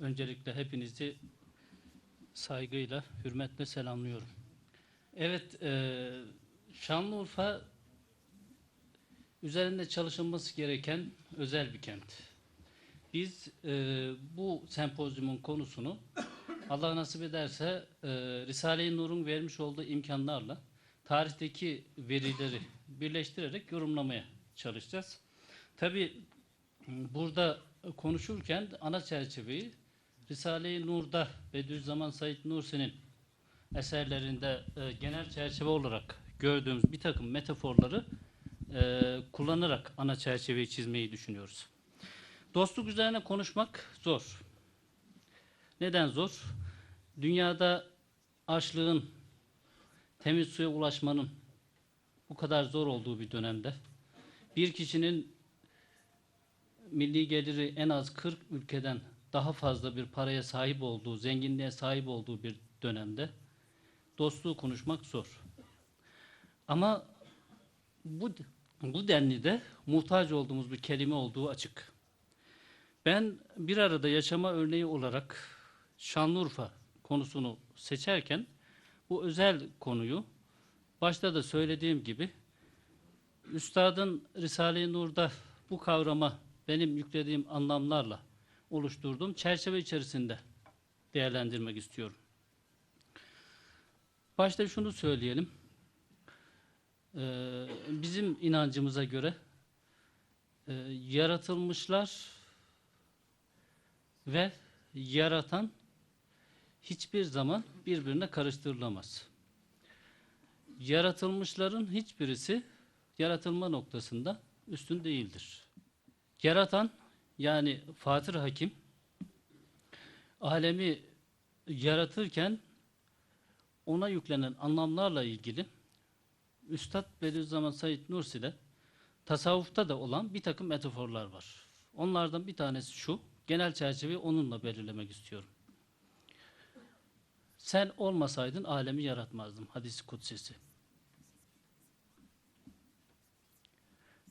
Öncelikle hepinizi saygıyla, hürmetle selamlıyorum. Evet, e, Şanlıurfa üzerinde çalışılması gereken özel bir kent. Biz e, bu sempozyumun konusunu Allah nasip ederse e, Risale-i Nur'un vermiş olduğu imkanlarla tarihteki verileri birleştirerek yorumlamaya çalışacağız. Tabi burada konuşurken ana çerçeveyi Risale-i Nur'da Bediüzzaman Said Nursi'nin eserlerinde e, genel çerçeve olarak gördüğümüz bir takım metaforları e, kullanarak ana çerçeveyi çizmeyi düşünüyoruz. Dostluk üzerine konuşmak zor. Neden zor? Dünyada açlığın, temiz suya ulaşmanın bu kadar zor olduğu bir dönemde bir kişinin milli geliri en az 40 ülkeden daha fazla bir paraya sahip olduğu, zenginliğe sahip olduğu bir dönemde dostluğu konuşmak zor. Ama bu bu denli de muhtaç olduğumuz bir kelime olduğu açık. Ben bir arada yaşama örneği olarak Şanlıurfa konusunu seçerken bu özel konuyu başta da söylediğim gibi Üstadın Risale-i Nur'da bu kavrama benim yüklediğim anlamlarla oluşturduğum çerçeve içerisinde değerlendirmek istiyorum. Başta şunu söyleyelim. Ee, bizim inancımıza göre e, yaratılmışlar ve yaratan hiçbir zaman birbirine karıştırılamaz. Yaratılmışların hiçbirisi yaratılma noktasında üstün değildir. Yaratan yani Fatır Hakim alemi yaratırken ona yüklenen anlamlarla ilgili Üstad Bediüzzaman Said Nursi'de tasavvufta da olan bir takım metaforlar var. Onlardan bir tanesi şu, genel çerçeveyi onunla belirlemek istiyorum. Sen olmasaydın alemi yaratmazdım. Hadis-i kutsisi.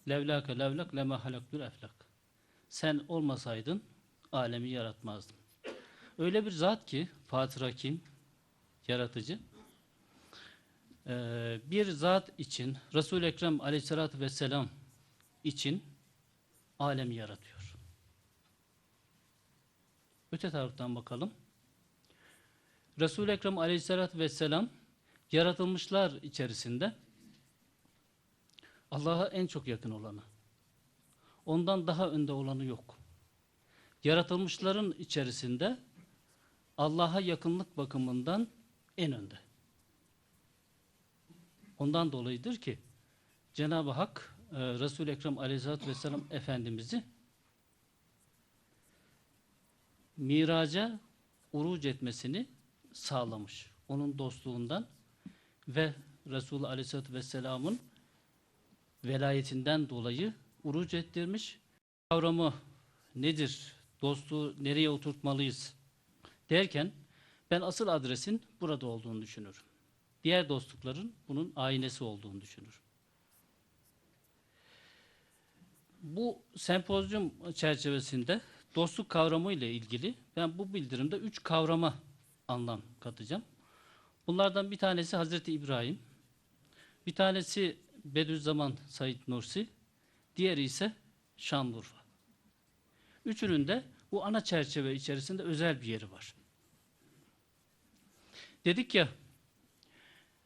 Levlake levlak lema halaktül eflak. Sen olmasaydın alemi yaratmazdım. Öyle bir zat ki Fatır Hakim, yaratıcı, ee, bir zat için Resul-i Ekrem aleyhissalatü vesselam için alemi yaratıyor. Öte taraftan bakalım. Resul-i Ekrem aleyhissalatü vesselam yaratılmışlar içerisinde Allah'a en çok yakın olanı. Ondan daha önde olanı yok. Yaratılmışların içerisinde Allah'a yakınlık bakımından en önde. Ondan dolayıdır ki Cenab-ı Hak e, Resul-i Ekrem Aleyhisselatü Vesselam Efendimiz'i miraca uruc etmesini sağlamış. Onun dostluğundan ve Resulü Aleyhisselatü Vesselam'ın velayetinden dolayı uruc ettirmiş. Kavramı nedir? Dostluğu nereye oturtmalıyız? Derken ben asıl adresin burada olduğunu düşünürüm. Diğer dostlukların bunun aynesi olduğunu düşünürüm. Bu sempozyum çerçevesinde dostluk kavramı ile ilgili ben bu bildirimde üç kavrama anlam katacağım. Bunlardan bir tanesi Hazreti İbrahim, bir tanesi Bediüzzaman Said Nursi, diğeri ise Şanlıurfa. Üçünün de bu ana çerçeve içerisinde özel bir yeri var. Dedik ya,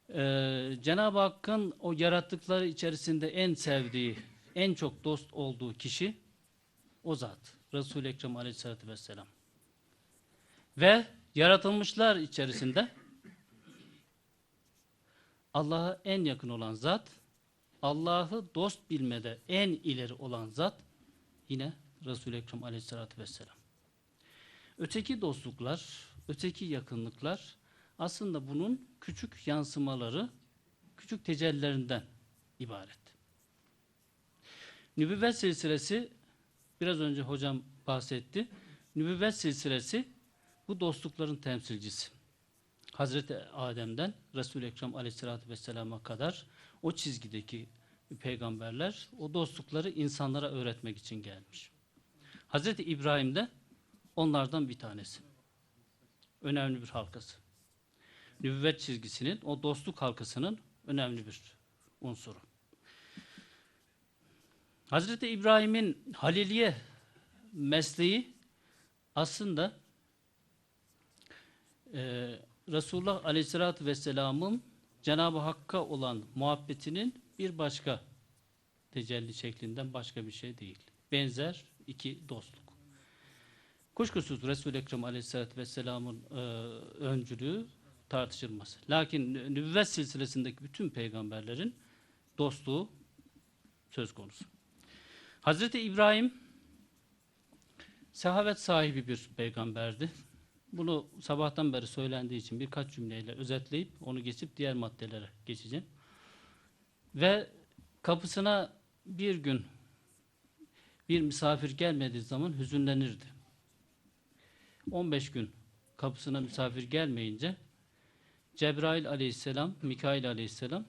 e, Cenab-ı Hakk'ın o yarattıkları içerisinde en sevdiği, en çok dost olduğu kişi o zat. Resul-i Ekrem Aleyhisselatü Vesselam. Ve yaratılmışlar içerisinde Allah'a en yakın olan zat, Allah'ı dost bilmede en ileri olan zat yine Resul-i Ekrem Aleyhisselatü Vesselam. Öteki dostluklar, öteki yakınlıklar aslında bunun küçük yansımaları, küçük tecellilerinden ibaret. Nübüvvet silsilesi, biraz önce hocam bahsetti. Nübüvvet silsilesi bu dostlukların temsilcisi. Hazreti Adem'den Resul-i Ekrem Aleyhisselatü Vesselam'a kadar o çizgideki peygamberler o dostlukları insanlara öğretmek için gelmiş. Hazreti İbrahim'de onlardan bir tanesi. Önemli bir halkası. Nübüvvet çizgisinin, o dostluk halkasının önemli bir unsuru. Hazreti İbrahim'in Haliliye mesleği aslında e, Resulullah Aleyhisselatü Vesselam'ın Cenab-ı Hakk'a olan muhabbetinin bir başka tecelli şeklinden başka bir şey değil. Benzer iki dostluk. Kuşkusuz Resul-i Ekrem Aleyhisselatü Vesselam'ın e, öncülüğü tartışılmaz. Lakin nübüvvet silsilesindeki bütün peygamberlerin dostluğu söz konusu. Hazreti İbrahim sehavet sahibi bir peygamberdi. Bunu sabahtan beri söylendiği için birkaç cümleyle özetleyip onu geçip diğer maddelere geçeceğim. Ve kapısına bir gün bir misafir gelmediği zaman hüzünlenirdi. 15 gün kapısına misafir gelmeyince Cebrail aleyhisselam, Mikail aleyhisselam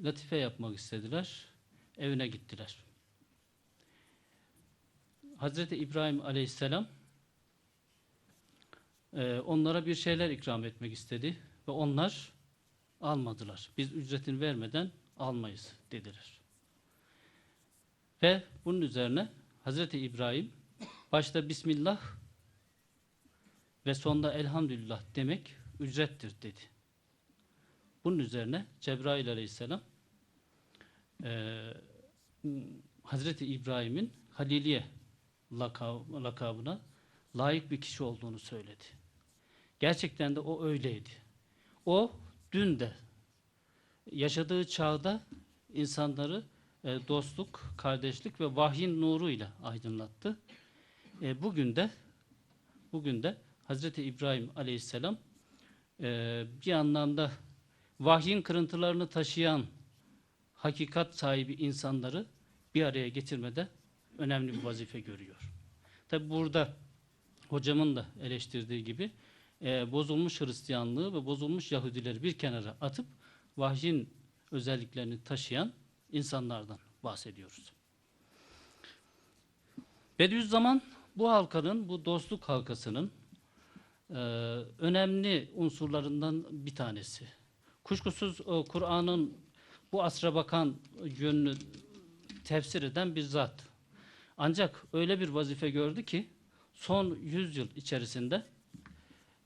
latife yapmak istediler. Evine gittiler. Hazreti İbrahim aleyhisselam e, onlara bir şeyler ikram etmek istedi ve onlar almadılar. Biz ücretini vermeden almayız dediler. Ve bunun üzerine Hazreti İbrahim başta Bismillah ve sonda Elhamdülillah demek ücrettir dedi. Bunun üzerine Cebrail aleyhisselam e, Hazreti İbrahim'in Haliliye lakab- lakabına layık bir kişi olduğunu söyledi. Gerçekten de o öyleydi. O dün de yaşadığı çağda insanları e, dostluk, kardeşlik ve vahyin nuruyla aydınlattı. E, bugün de bugün de Hazreti İbrahim Aleyhisselam e, bir anlamda vahyin kırıntılarını taşıyan hakikat sahibi insanları bir araya getirmede önemli bir vazife görüyor. Tabi burada hocamın da eleştirdiği gibi e, bozulmuş Hristiyanlığı ve bozulmuş Yahudileri bir kenara atıp vahyin özelliklerini taşıyan insanlardan bahsediyoruz. Bediüzzaman bu halkanın, bu dostluk halkasının e, önemli unsurlarından bir tanesi. Kuşkusuz o Kur'an'ın bu asra bakan yönünü tefsir eden bir zat. Ancak öyle bir vazife gördü ki son 100 yıl içerisinde e,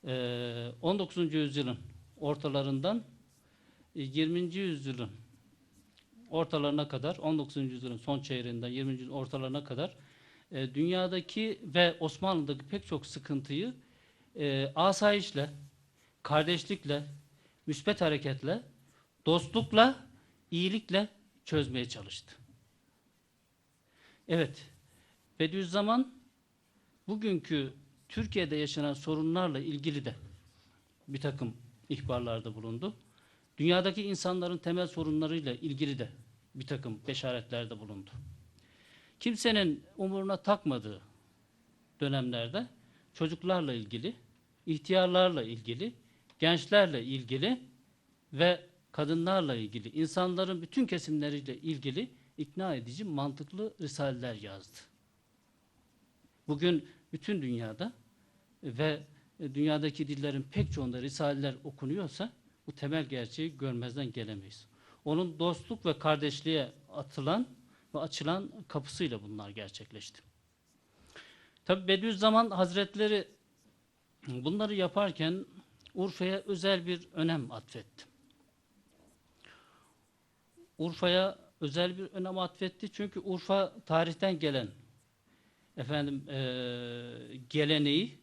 19. yüzyılın ortalarından e, 20. yüzyılın ortalarına kadar 19. yüzyılın son çeyreğinden 20. yüzyılın ortalarına kadar e, dünyadaki ve Osmanlı'daki pek çok sıkıntıyı e, asayişle, kardeşlikle, müspet hareketle, dostlukla, iyilikle çözmeye çalıştı. Evet, Bediüzzaman bugünkü Türkiye'de yaşanan sorunlarla ilgili de bir takım ihbarlarda bulundu. Dünyadaki insanların temel sorunlarıyla ilgili de bir takım beşaretlerde bulundu. Kimsenin umuruna takmadığı dönemlerde çocuklarla ilgili, ihtiyarlarla ilgili, gençlerle ilgili ve kadınlarla ilgili, insanların bütün kesimleriyle ilgili ikna edici, mantıklı risaleler yazdı. Bugün bütün dünyada ve dünyadaki dillerin pek çoğunda risaleler okunuyorsa bu temel gerçeği görmezden gelemeyiz. Onun dostluk ve kardeşliğe atılan ve açılan kapısıyla bunlar gerçekleşti. Tabi Bediüzzaman Hazretleri bunları yaparken Urfa'ya özel bir önem atfetti. Urfa'ya özel bir önem atfetti çünkü Urfa tarihten gelen efendim e, geleneği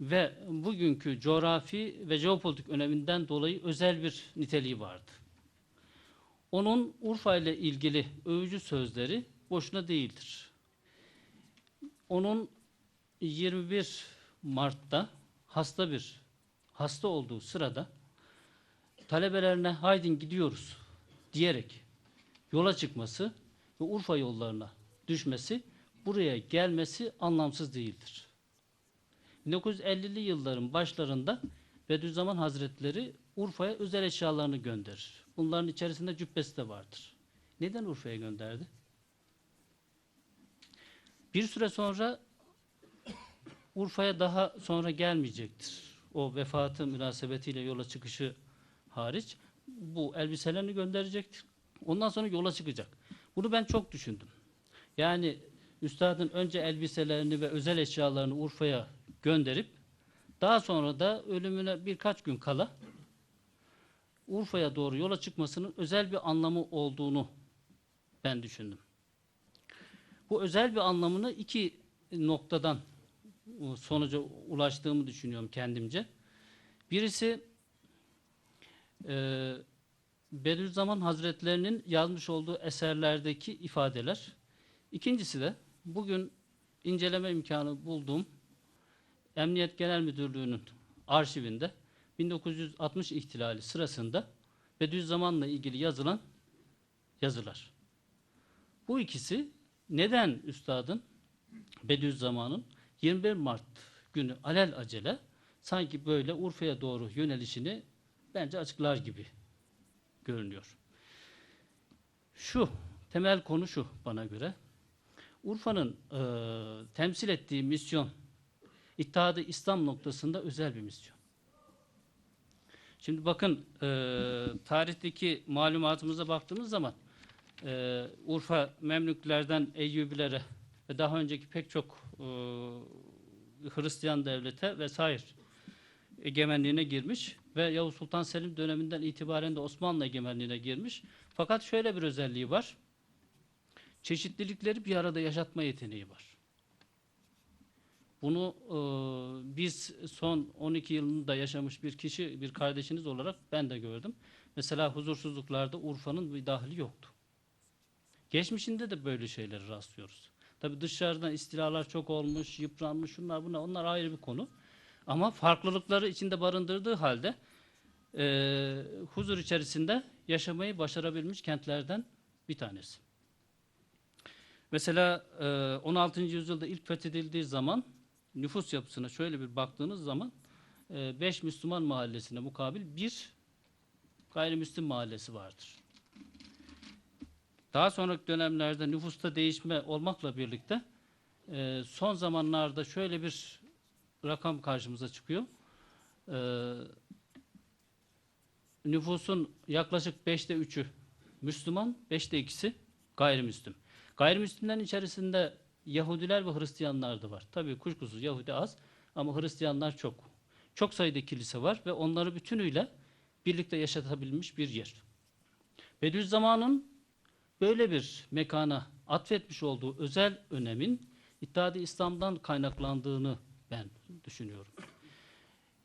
ve bugünkü coğrafi ve jeopolitik öneminden dolayı özel bir niteliği vardı. Onun Urfa ile ilgili övücü sözleri boşuna değildir. Onun 21 Mart'ta hasta bir hasta olduğu sırada talebelerine haydin gidiyoruz diyerek yola çıkması ve Urfa yollarına düşmesi buraya gelmesi anlamsız değildir. 1950'li yılların başlarında Bediüzzaman Hazretleri Urfa'ya özel eşyalarını gönderir. Bunların içerisinde cübbesi de vardır. Neden Urfa'ya gönderdi? Bir süre sonra Urfa'ya daha sonra gelmeyecektir. O vefatı münasebetiyle yola çıkışı hariç bu elbiselerini gönderecektir. Ondan sonra yola çıkacak. Bunu ben çok düşündüm. Yani üstadın önce elbiselerini ve özel eşyalarını Urfa'ya gönderip daha sonra da ölümüne birkaç gün kala Urfa'ya doğru yola çıkmasının özel bir anlamı olduğunu ben düşündüm. Bu özel bir anlamını iki noktadan e, sonuca ulaştığımı düşünüyorum kendimce. Birisi e, Bediüzzaman Hazretlerinin yazmış olduğu eserlerdeki ifadeler. İkincisi de bugün inceleme imkanı bulduğum Emniyet Genel Müdürlüğü'nün arşivinde 1960 ihtilali sırasında Bediüzzaman'la ilgili yazılan yazılar. Bu ikisi neden üstadın Bediüzzaman'ın 21 Mart günü alel acele sanki böyle Urfa'ya doğru yönelişini bence açıklar gibi görünüyor. Şu, temel konu şu bana göre. Urfa'nın e, temsil ettiği misyon, İttihadı İslam noktasında özel bir misyon. Şimdi bakın, e, tarihteki malumatımıza baktığımız zaman, e, Urfa Memlüklerden Eyyubilere ve daha önceki pek çok e, Hristiyan devlete vesaire egemenliğine girmiş ve Yavuz Sultan Selim döneminden itibaren de Osmanlı egemenliğine girmiş. Fakat şöyle bir özelliği var. Çeşitlilikleri bir arada yaşatma yeteneği var. Bunu e, biz son 12 yılında yaşamış bir kişi, bir kardeşiniz olarak ben de gördüm. Mesela huzursuzluklarda Urfa'nın bir dahili yoktu. Geçmişinde de böyle şeyleri rastlıyoruz. Tabi dışarıdan istilalar çok olmuş, yıpranmış, şunlar bunlar, onlar ayrı bir konu. Ama farklılıkları içinde barındırdığı halde e, huzur içerisinde yaşamayı başarabilmiş kentlerden bir tanesi. Mesela e, 16. yüzyılda ilk fethedildiği zaman nüfus yapısına şöyle bir baktığınız zaman 5 Müslüman mahallesine mukabil bir gayrimüslim mahallesi vardır. Daha sonraki dönemlerde nüfusta değişme olmakla birlikte e, son zamanlarda şöyle bir rakam karşımıza çıkıyor. E, nüfusun yaklaşık beşte üçü Müslüman, beşte ikisi gayrimüslim. Gayrimüslimlerin içerisinde Yahudiler ve Hristiyanlar da var. Tabii kuşkusuz Yahudi az ama Hristiyanlar çok. Çok sayıda kilise var ve onları bütünüyle birlikte yaşatabilmiş bir yer. Bediüzzaman'ın böyle bir mekana atfetmiş olduğu özel önemin İttihat-ı İslam'dan kaynaklandığını ben düşünüyorum.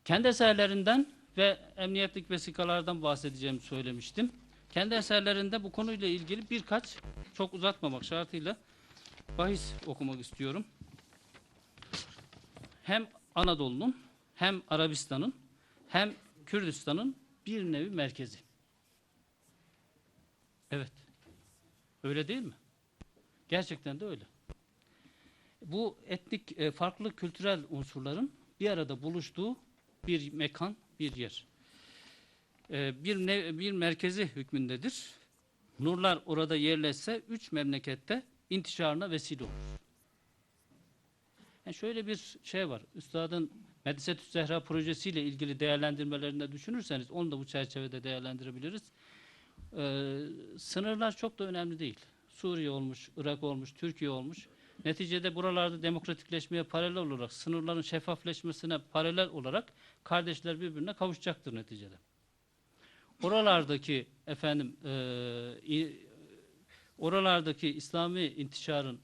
Kendi eserlerinden ve emniyetlik vesikalardan bahsedeceğimi söylemiştim. Kendi eserlerinde bu konuyla ilgili birkaç çok uzatmamak şartıyla bahis okumak istiyorum. Hem Anadolu'nun hem Arabistan'ın hem Kürdistan'ın bir nevi merkezi. Evet. Öyle değil mi? Gerçekten de öyle. Bu etnik e, farklı kültürel unsurların bir arada buluştuğu bir mekan, bir yer. E, bir ne, bir merkezi hükmündedir. Nurlar orada yerleşse üç memlekette intişarına vesile olur. Yani şöyle bir şey var. Üstadın Medisetü Zehra projesiyle ilgili değerlendirmelerinde düşünürseniz onu da bu çerçevede değerlendirebiliriz. Ee, sınırlar çok da önemli değil. Suriye olmuş, Irak olmuş, Türkiye olmuş. Neticede buralarda demokratikleşmeye paralel olarak, sınırların şeffafleşmesine paralel olarak kardeşler birbirine kavuşacaktır neticede. Oralardaki efendim e, oralardaki İslami intişarın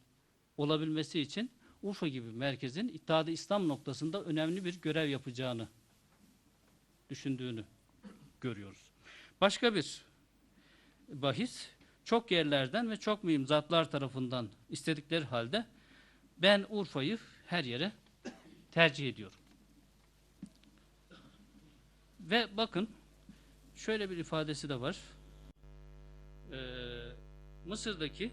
olabilmesi için Urfa gibi merkezin İttihat-ı İslam noktasında önemli bir görev yapacağını düşündüğünü görüyoruz. Başka bir bahis çok yerlerden ve çok mühim zatlar tarafından istedikleri halde ben Urfa'yı her yere tercih ediyorum. Ve bakın şöyle bir ifadesi de var. Ee, Mısır'daki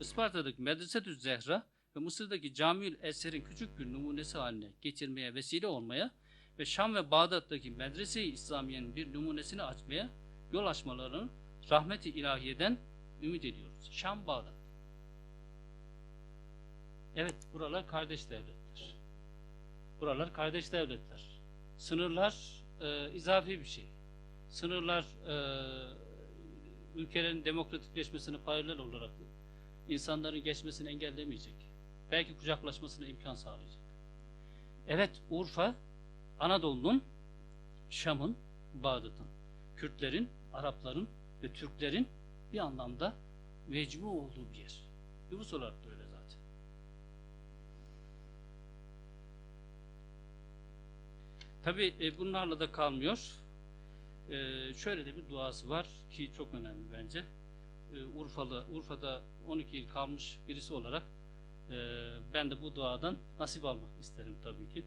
Isparta'daki Medresetü Zehra ve Mısır'daki Camiül Eser'in küçük bir numunesi haline getirmeye vesile olmaya ve Şam ve Bağdat'taki Medrese-i İslamiye'nin bir numunesini açmaya yol açmalarının rahmeti ilahiyeden ümit ediyoruz. Şam, Bağdat. Evet, buralar kardeş devletler. Buralar kardeş devletler. Sınırlar e, izafi bir şey. Sınırlar e, ülkelerin demokratikleşmesine paralel olarak insanların geçmesini engellemeyecek. Belki kucaklaşmasına imkan sağlayacak. Evet Urfa Anadolu'nun, Şam'ın, Bağdat'ın, Kürtlerin, Arapların ve Türklerin bir anlamda mecmu olduğu bir yer. Nüfus olarak da öyle zaten. Tabi e, bunlarla da kalmıyor. E, şöyle de bir duası var ki çok önemli bence. E, Urfalı, Urfa'da 12 yıl kalmış birisi olarak e, ben de bu duadan nasip almak isterim tabii ki.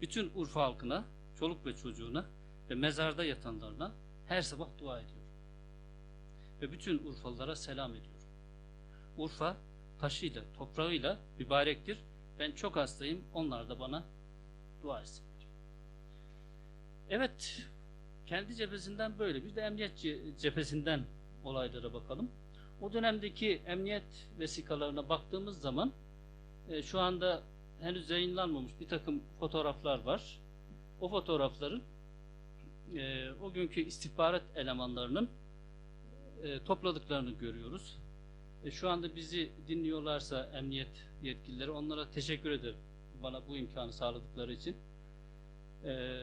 Bütün Urfa halkına, çoluk ve çocuğuna ve mezarda yatanlarına her sabah dua ediyorum. Ve bütün Urfalılara selam ediyorum. Urfa taşıyla, toprağıyla mübarektir. Ben çok hastayım. Onlar da bana dua etsinler. Evet, kendi cephesinden böyle. Bir de emniyet ce- cephesinden olaylara bakalım. O dönemdeki emniyet vesikalarına baktığımız zaman e, şu anda henüz yayınlanmamış bir takım fotoğraflar var. O fotoğrafların e, o günkü istihbarat elemanlarının e, topladıklarını görüyoruz. E, şu anda bizi dinliyorlarsa emniyet yetkilileri onlara teşekkür ederim bana bu imkanı sağladıkları için. E,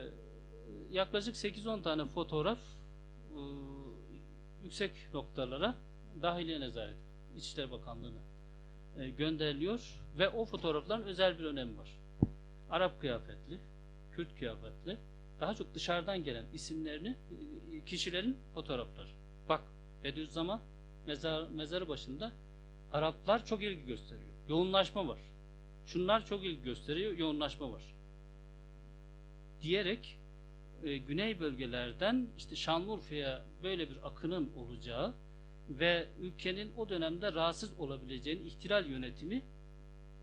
yaklaşık 8-10 tane fotoğraf e, yüksek noktalara Dahiliye Nezaret, İçişleri Bakanlığı'na e, gönderiliyor ve o fotoğrafların özel bir önemi var. Arap kıyafetli, Kürt kıyafetli, daha çok dışarıdan gelen isimlerini, e, kişilerin fotoğrafları. Bak Bediüzzaman mezar, mezarı başında Araplar çok ilgi gösteriyor. Yoğunlaşma var. Şunlar çok ilgi gösteriyor, yoğunlaşma var. Diyerek e, güney bölgelerden işte Şanlıurfa'ya böyle bir akının olacağı ve ülkenin o dönemde rahatsız olabileceğini ihtilal yönetimi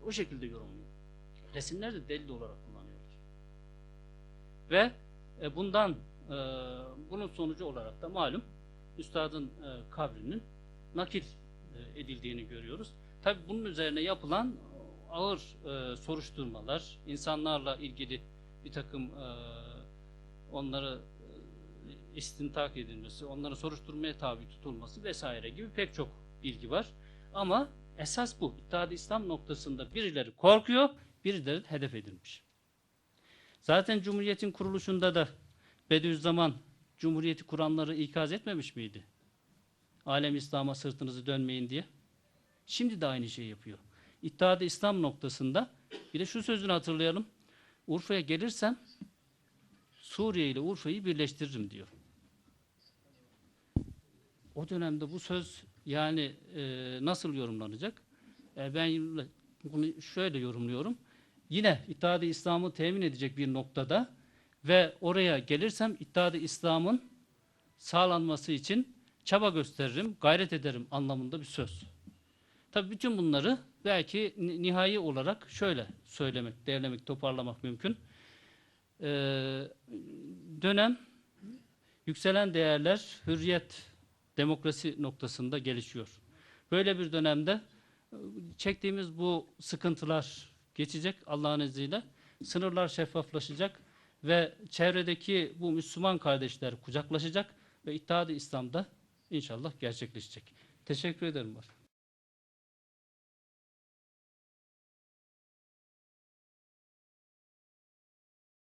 o şekilde yorumluyor. Resimler de delil olarak kullanıyorlar. Ve e, bundan e, bunun sonucu olarak da malum üstadın kabrinin nakil edildiğini görüyoruz. Tabi bunun üzerine yapılan ağır soruşturmalar, insanlarla ilgili bir takım e, onları e, istintak edilmesi, onların soruşturmaya tabi tutulması vesaire gibi pek çok bilgi var. Ama esas bu. İttihad-ı İslam noktasında birileri korkuyor, birileri hedef edilmiş. Zaten Cumhuriyet'in kuruluşunda da Bediüzzaman Cumhuriyeti kuranları ikaz etmemiş miydi? Alem İslam'a sırtınızı dönmeyin diye. Şimdi de aynı şeyi yapıyor. İttihad-ı İslam noktasında bir de şu sözünü hatırlayalım. Urfa'ya gelirsem Suriye ile Urfa'yı birleştiririm diyor. O dönemde bu söz yani e, nasıl yorumlanacak? E, ben bunu şöyle yorumluyorum. Yine İttihad-ı İslam'ı temin edecek bir noktada ve oraya gelirsem İttihad-ı İslam'ın sağlanması için çaba gösteririm, gayret ederim anlamında bir söz. Tabii bütün bunları belki ni- nihai olarak şöyle söylemek, değerlemek, toparlamak mümkün. Ee, dönem yükselen değerler, hürriyet, demokrasi noktasında gelişiyor. Böyle bir dönemde e, çektiğimiz bu sıkıntılar geçecek Allah'ın izniyle. Sınırlar şeffaflaşacak ve çevredeki bu Müslüman kardeşler kucaklaşacak ve İttihad-ı İslam'da inşallah gerçekleşecek. Teşekkür ederim. Başkanım.